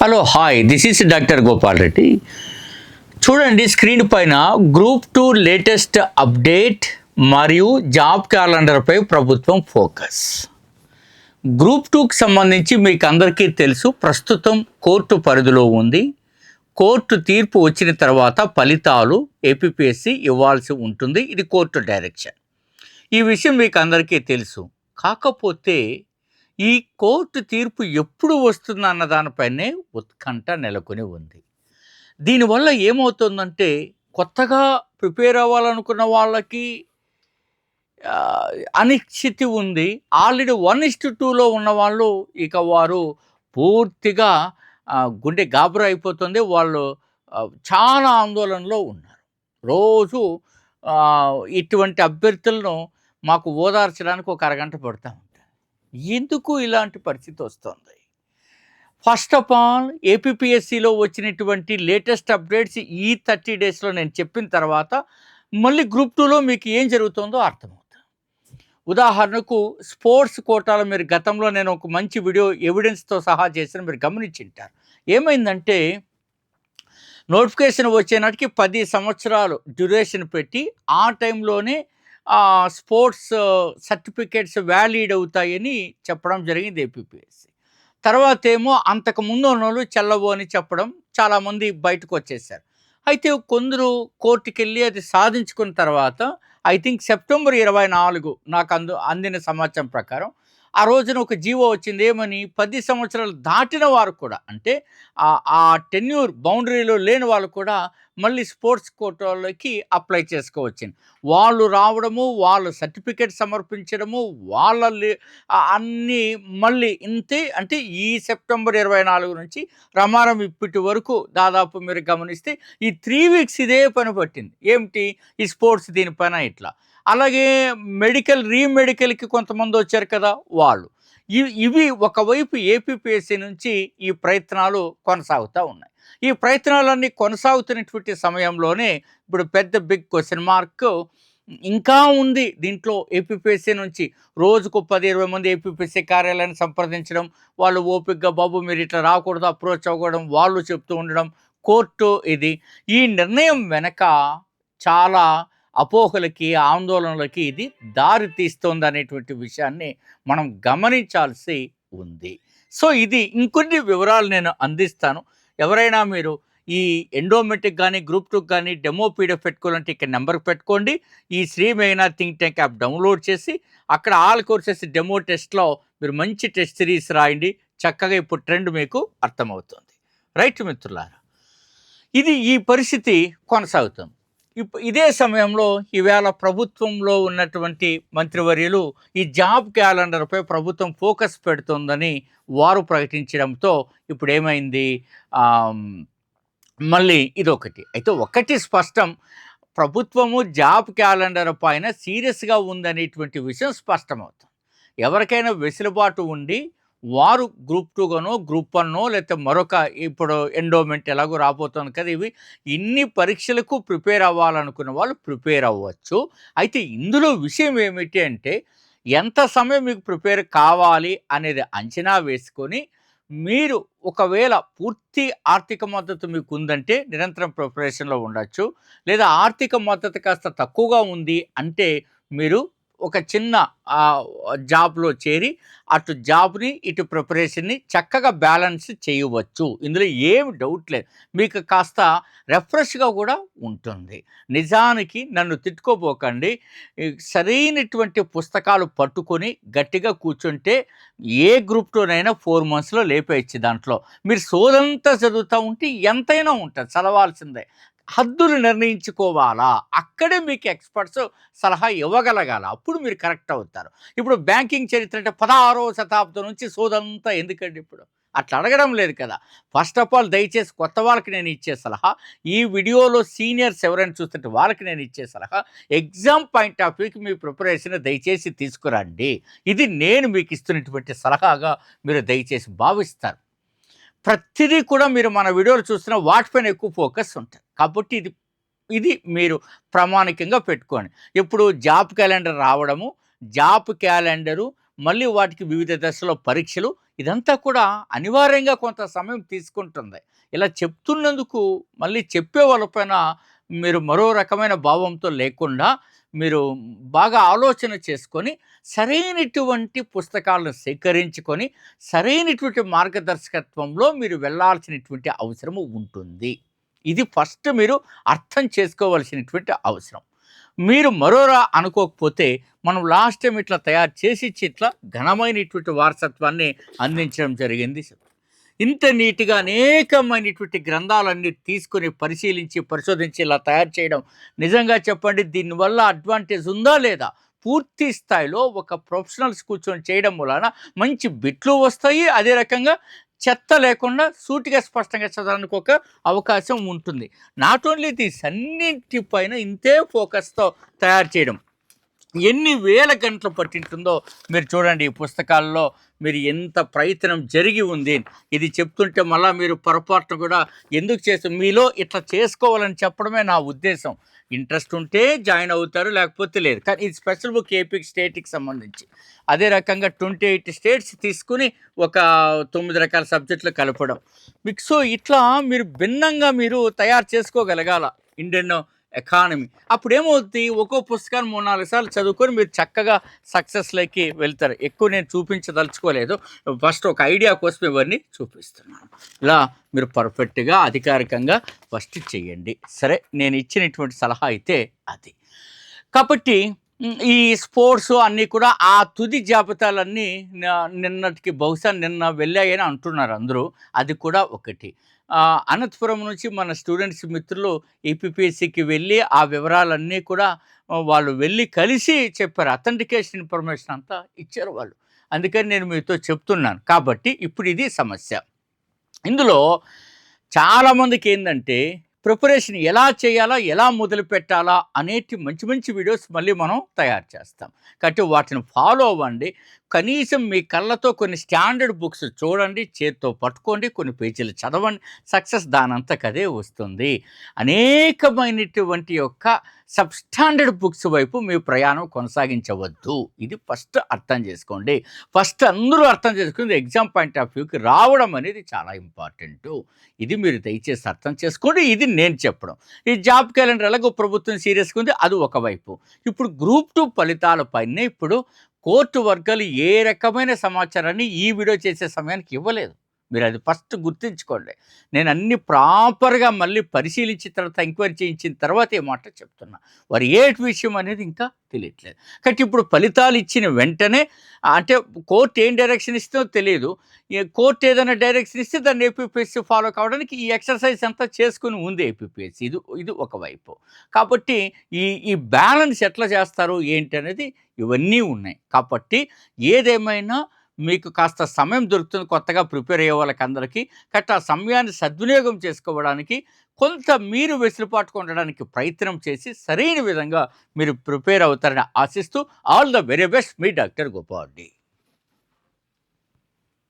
Hello hi this is doctor Gopal Reddy చూడండి screen పైన group two latest update మరియు job క్యాలెండర్పై ప్రభుత్వం ఫోకస్ గ్రూప్ టూకి సంబంధించి మీకు అందరికీ తెలుసు ప్రస్తుతం కోర్టు పరిధిలో ఉంది. కోర్టు తీర్పు వచ్చిన తర్వాత ఫలితాలు ఏపీఎస్సి ఇవ్వాల్సి ఉంటుంది. ఇది కోర్టు డైరెక్షన్ ఈ విషయం మీకు అందరికీ తెలుసు. కాకపోతే ఈ కోర్టు తీర్పు ఎప్పుడు వస్తుంది అన్న దానిపైనే ఉత్కంఠ నెలకొని ఉంది. దీనివల్ల ఏమవుతుందంటే కొత్తగా ప్రిపేర్ అవ్వాలనుకున్న వాళ్ళకి అనిశ్చితి ఉంది. ఆల్రెడీ వన్ ఇస్టు టూలో ఉన్న వాళ్ళు ఇక వారు పూర్తిగా గుండె గాబరా అయిపోతుంది. వాళ్ళు చాలా ఆందోళనలో ఉన్నారు. రోజు ఇటువంటి అభ్యర్థులను మాకు ఓదార్చడానికి ఒక అరగంట పడతాం ఎందుకు ఇలాంటి పరిస్థితి వస్తుంది? ఫస్ట్ ఆఫ్ ఆల్ ఏపీఎస్సిలో వచ్చినటువంటి లేటెస్ట్ అప్డేట్స్ ఈ థర్టీ డేస్లో నేను చెప్పిన తర్వాత మళ్ళీ గ్రూప్ టూలో మీకు ఏం జరుగుతుందో అర్థమవుతుంది. ఉదాహరణకు స్పోర్ట్స్ కోటాలో మీరు గతంలో నేను ఒక మంచి వీడియో ఎవిడెన్స్తో సహా చేసిన మీరు గమనించింటారు ఏమైందంటే నోటిఫికేషన్ వచ్చే నాటికి పది సంవత్సరాలు డ్యూరేషన్ పెట్టి ఆ టైంలోనే స్పోర్ట్స్ సర్టిఫికేట్స్ వ్యాలిడ్ అవుతాయని చెప్పడం జరిగింది ఏపీపీఎస్సీ. తర్వాత ఏమో అంతకు ముందు ఉన్న చెల్లవు అని చెప్పడం చాలామంది బయటకు వచ్చేసారు అయితే కొందరు కోర్టుకి వెళ్ళి అది సాధించుకున్న తర్వాత ఐ థింక్ సెప్టెంబర్ ఇరవై నాలుగు నాకు అందు అందిన సమాచారం ప్రకారం ఆ రోజున ఒక జీవో వచ్చింది. ఏమని? పది సంవత్సరాలు దాటిన వారు కూడా అంటే ఆ టెన్యూర్ బౌండరీలో లేని వాళ్ళు కూడా మళ్ళీ స్పోర్ట్స్ కోటాలోకి అప్లై చేసుకోవచ్చింది వాళ్ళు రావడము వాళ్ళు సర్టిఫికేట్ సమర్పించడము వాళ్ళ అన్నీ మళ్ళీ ఇంతే అంటే ఈ సెప్టెంబర్ ఇరవై నాలుగు నుంచి రమారం ఇప్పటి వరకు దాదాపు మీరు గమనిస్తే ఈ త్రీ వీక్స్ ఇదే పని పట్టింది. ఏమిటి? ఈ స్పోర్ట్స్ దీనిపైన ఇట్లా. అలాగే మెడికల్ రీమెడికల్కి కొంతమంది వచ్చారు కదా వాళ్ళు. ఇవి ఇవి ఒకవైపు ఏపీపీఎస్సీ నుంచి ఈ ప్రయత్నాలు కొనసాగుతూ ఉన్నాయి. ఈ ప్రయత్నాలన్నీ కొనసాగుతున్నటువంటి సమయంలోనే ఇప్పుడు పెద్ద బిగ్ క్వశ్చన్ మార్క్ ఇంకా ఉంది. దీంట్లో ఏపీపీఎస్సీ నుంచి రోజుకు పది ఇరవై మంది ఏపీపీఎస్సీ కార్యాలయాన్ని సంప్రదించడం వాళ్ళు ఓపికగా బాబు మీరు ఇట్లా రాకూడదు అప్రోచ్ అవ్వడం వాళ్ళు చెప్తూ ఉండడం కోర్టు ఇది. ఈ నిర్ణయం వెనక చాలా అపోహలకి ఆందోళనలకి ఇది దారి తీస్తుంది అనేటువంటి విషయాన్ని మనం గమనించాల్సి ఉంది. సో ఇది ఇంకొన్ని వివరాలు నేను అందిస్తాను. ఎవరైనా మీరు ఈ ఎండోమెట్రిక్ కానీ గ్రూప్ టూకి కానీ డెమో పీడిఎఫ్ పెట్టుకోవాలంటే ఇక్కడ నెంబర్ పెట్టుకోండి. ఈ శ్రీ మేఘనా థింక్ ట్యాంక్ యాప్ డౌన్లోడ్ చేసి అక్కడ ఆల్ కోర్సెస్ డెమో టెస్ట్లో మీరు మంచి టెస్ట్ సిరీస్ రాయండి. చక్కగా ఇప్పుడు ట్రెండ్ మీకు అర్థమవుతుంది. రైట్ మిత్రులారా? ఇది ఈ పరిస్థితి కొనసాగుతుంది. ఇదే సమయంలో ఈవేళ ప్రభుత్వంలో ఉన్నటువంటి మంత్రివర్యులు ఈ జాబ్ క్యాలెండర్పై ప్రభుత్వం ఫోకస్ పెడుతుందని వారు ప్రకటించడంతో ఇప్పుడు ఏమైంది మళ్ళీ ఇదొకటి. అయితే ఒకటి స్పష్టం. ప్రభుత్వము జాబ్ క్యాలెండర్ పైన సీరియస్గా ఉందనేటువంటి విషయం స్పష్టమవుతుంది. ఎవరికైనా వెసులుబాటు ఉండి వారు గ్రూప్ టూగానో గ్రూప్ వన్నో లేకపోతే మరొక ఇప్పుడు ఎండోమెంట్ ఎలాగో రాబోతుంది కదా ఇవి ఇన్ని పరీక్షలకు ప్రిపేర్ అవ్వాలనుకున్న వాళ్ళు ప్రిపేర్ అవ్వచ్చు. అయితే ఇందులో విషయం ఏమిటి అంటే ఎంత సమయం మీకు ప్రిపేర్ కావాలి అనేది అంచనా వేసుకొని మీరు ఒకవేళ పూర్తి ఆర్థిక మద్దతు మీకు ఉందంటే నిరంతరం ప్రిపరేషన్లో ఉండొచ్చు. లేదా ఆర్థిక మద్దతు కాస్త తక్కువగా ఉంది అంటే మీరు ఒక చిన్న జాబ్లో చేరి అటు జాబ్ని ఇటు ప్రిపరేషన్ని చక్కగా బ్యాలెన్స్ చేయవచ్చు. ఇందులో ఏమి డౌట్ లేదు. మీకు కాస్త రెఫ్రెష్గా కూడా ఉంటుంది. నిజానికి నన్ను తిట్టుకోపోకండి. సరైనటువంటి పుస్తకాలు పట్టుకొని గట్టిగా కూర్చుంటే ఏ గ్రూప్లోనైనా ఫోర్ మంత్స్లో లేపేయచ్చు దాంట్లో. మీరు సోదంతా చదువుతూ ఉంటే ఎంతైనా ఉంటుంది. చదవాల్సిందే. హద్దులు నిర్ణయించుకోవాలా? అక్కడే మీకు ఎక్స్పర్ట్స్ సలహా ఇవ్వగలగాల? అప్పుడు మీరు కరెక్ట్ అవుతారు. ఇప్పుడు బ్యాంకింగ్ చరిత్ర అంటే పదహారో శతాబ్దం నుంచి సోదంతా ఎందుకండి ఇప్పుడు? అట్లా అడగడం లేదు కదా. ఫస్ట్ ఆఫ్ ఆల్ దయచేసి కొత్త వాళ్ళకి నేను ఇచ్చే సలహా ఈ వీడియోలో సీనియర్స్ ఎవరైనా చూస్తుంటే వాళ్ళకి నేను ఇచ్చే సలహా ఎగ్జామ్ పాయింట్ ఆఫ్ వ్యూకి మీ ప్రిపరేషన్ దయచేసి తీసుకురండి. ఇది నేను మీకు ఇస్తున్నటువంటి సలహాగా మీరు దయచేసి భావిస్తారు. ప్రతిదీ కూడా మీరు మన వీడియోలు చూస్తున్న వాటిపైన ఎక్కువ ఫోకస్ ఉంటుంది. కాబట్టి ఇది ఇది మీరు ప్రామాణికంగా పెట్టుకోండి. ఇప్పుడు జాబ్ క్యాలెండర్ రావడము జాబ్ క్యాలెండరు మళ్ళీ వాటికి వివిధ దశలో పరీక్షలు ఇదంతా కూడా అనివార్యంగా కొంత సమయం తీసుకుంటుంది. ఇలా చెప్తున్నందుకు మళ్ళీ చెప్పే వాళ్ళపైన మీరు మరో రకమైన భావంతో లేకుండా మీరు బాగా ఆలోచన చేసుకొని సరైనటువంటి పుస్తకాలను సేకరించుకొని సరైనటువంటి మార్గదర్శకత్వంలో మీరు వెళ్ళాల్సినటువంటి అవసరము ఉంటుంది. ఇది ఫస్ట్ మీరు అర్థం చేసుకోవాల్సినటువంటి అవసరం. మీరు మరోరా అనుకోకపోతే మనం లాస్ట్ టైం ఇట్లా తయారు చేసి ఇట్లా ఘనమైనటువంటి వారసత్వాన్ని అందించడం జరిగింది. ఇంత నీట్గా అనేకమైనటువంటి గ్రంథాలన్నీ తీసుకొని పరిశీలించి పరిశోధించి ఇలా తయారు చేయడం. నిజంగా చెప్పండి దీనివల్ల అడ్వాంటేజ్ ఉందా లేదా? పూర్తి స్థాయిలో ఒక ప్రొఫెషనల్స్ కూర్చొని చేయడం వలన మంచి బిట్లు వస్తాయి. అదే రకంగా చెత్త లేకుండా సూటిగా స్పష్టంగా చదవడానికి ఒక అవకాశం ఉంటుంది. నాట్ ఓన్లీ దీస్ అన్నింటిపైన ఇంతే ఫోకస్తో తయారు చేయడం. ఎన్ని వేల గంటలు పట్టింటుందో మీరు చూడండి ఈ పుస్తకాల్లో మీరు ఎంత ప్రయత్నం జరిగి ఉంది. ఇది చెప్తుంటే మళ్ళీ మీరు పొరపాటును కూడా ఎందుకు చేస్తారు మీలో ఇట్లా చేసుకోవాలని చెప్పడమే నా ఉద్దేశం. ఇంట్రెస్ట్ ఉంటే జాయిన్ అవుతారు లేకపోతే లేదు. కానీ ఇది స్పెషల్ బుక్ ఏపీ స్టేట్కి సంబంధించి. అదే రకంగా ట్వంటీ ఎయిట్ స్టేట్స్ తీసుకుని ఒక తొమ్మిది రకాల సబ్జెక్టులు కలపడం. మీకు సో ఇట్లా మీరు భిన్నంగా మీరు తయారు చేసుకోగలగాల. ఇండియన్ ఎకానమీ అప్పుడు ఏమవుతుంది ఒక్కో పుస్తకాన్ని మూడు నాలుగు సార్లు చదువుకొని మీరు చక్కగా సక్సెస్లోకి వెళ్తారు. ఎక్కువ నేను చూపించదలుచుకోలేదు. ఫస్ట్ ఒక ఐడియా కోసం ఇవన్నీ చూపిస్తున్నాను. ఇలా మీరు పర్ఫెక్ట్గా అధికారికంగా ఫస్ట్ చేయండి. సరే నేను ఇచ్చినటువంటి సలహా అయితే అది. కాబట్టి ఈ స్పోర్ట్స్ అన్నీ కూడా ఆ తుది జాబితాలన్నీ నిన్నటికి బహుశా నిన్న వెళ్ళాయని అంటున్నారు అందరూ. అది కూడా ఒకటి. అనంతపురం నుంచి మన స్టూడెంట్స్ మిత్రులు ఏపీపీఎస్సికి వెళ్ళి ఆ వివరాలన్నీ కూడా వాళ్ళు వెళ్ళి కలిసి చెప్పారు. అథెంటికేషన్ ఇన్ఫర్మేషన్ అంతా ఇచ్చారు వాళ్ళు. అందుకని నేను మీతో చెప్తున్నాను. కాబట్టి ఇప్పుడు ఇది సమస్య. ఇందులో చాలామందికి ఏంటంటే ప్రిపరేషన్ ఎలా చేయాలా ఎలా మొదలు పెట్టాలా అనేటి మంచి మంచి వీడియోస్ మళ్ళీ మనం తయారు చేస్తాం. కాబట్టి వాటిని ఫాలో అవ్వండి. కనీసం మీ కళ్ళతో కొన్ని స్టాండర్డ్ బుక్స్ చూడండి చేత్తో పట్టుకోండి కొన్ని పేజీలు చదవండి సక్సెస్ దానంతకదే వస్తుంది. అనేకమైనటువంటి యొక్క సబ్స్టాండర్డ్ బుక్స్ వైపు మీ ప్రయాణం కొనసాగించవద్దు. ఇది ఫస్ట్ అర్థం చేసుకోండి. ఫస్ట్ అందరూ అర్థం చేసుకుంది ఎగ్జామ్ పాయింట్ ఆఫ్ వ్యూకి రావడం అనేది చాలా ఇంపార్టెంట్. ఇది మీరు దయచేసి అర్థం చేసుకోండి ఇది నేను చెప్పడం. ఈ జాబ్ క్యాలెండర్ ఎలాగో ప్రభుత్వం సీరియస్గా ఉంది అది ఒకవైపు. ఇప్పుడు గ్రూప్ టూ ఫలితాలపైనే ఇప్పుడు కోర్టు వర్గాలు ఏ రకమైన సమాచారాన్ని ఈ వీడియో చేసే సమయానికి ఇవ్వలేదు. మీరు అది ఫస్ట్ గుర్తుంచుకోండి. నేను అన్ని ప్రాపర్గా మళ్ళీ పరిశీలించిన తర్వాత ఎంక్వైరీ చేయించిన తర్వాత ఏ మాట చెప్తున్నా. వారు ఏ విషయం అనేది ఇంకా తెలియట్లేదు. కాబట్టి ఇప్పుడు ఫలితాలు ఇచ్చిన వెంటనే అంటే కోర్టు ఏం డైరెక్షన్ ఇస్తుందో తెలియదు. ఈ కోర్టు ఏదైనా డైరెక్షన్ ఇస్తే దాన్ని ఏపీపీఎస్సీ ఫాలో కావడానికి ఈ ఎక్సర్సైజ్ అంతా చేసుకుని ఉంది ఏపీపీఎస్సీ ఇది ఇది ఒకవైపు కాబట్టి ఈ ఈ బ్యాలెన్స్ ఎట్లా చేస్తారు ఏంటి అనేది ఇవన్నీ ఉన్నాయి. కాబట్టి ఏదేమైనా మీకు కాస్త సమయం దొరుకుతుంది కొత్తగా ప్రిపేర్ అయ్యే వాళ్ళకి అందరికీ కాబట్టి ఆ సమయాన్ని సద్వినియోగం చేసుకోవడానికి కొంత మీరు వెసులుబాటుకు ఉండడానికి ప్రయత్నం చేసి సరైన విధంగా మీరు ప్రిపేర్ అవుతారని ఆశిస్తూ ఆల్ ద వెరీ బెస్ట్ మీ డాక్టర్ గోపాల్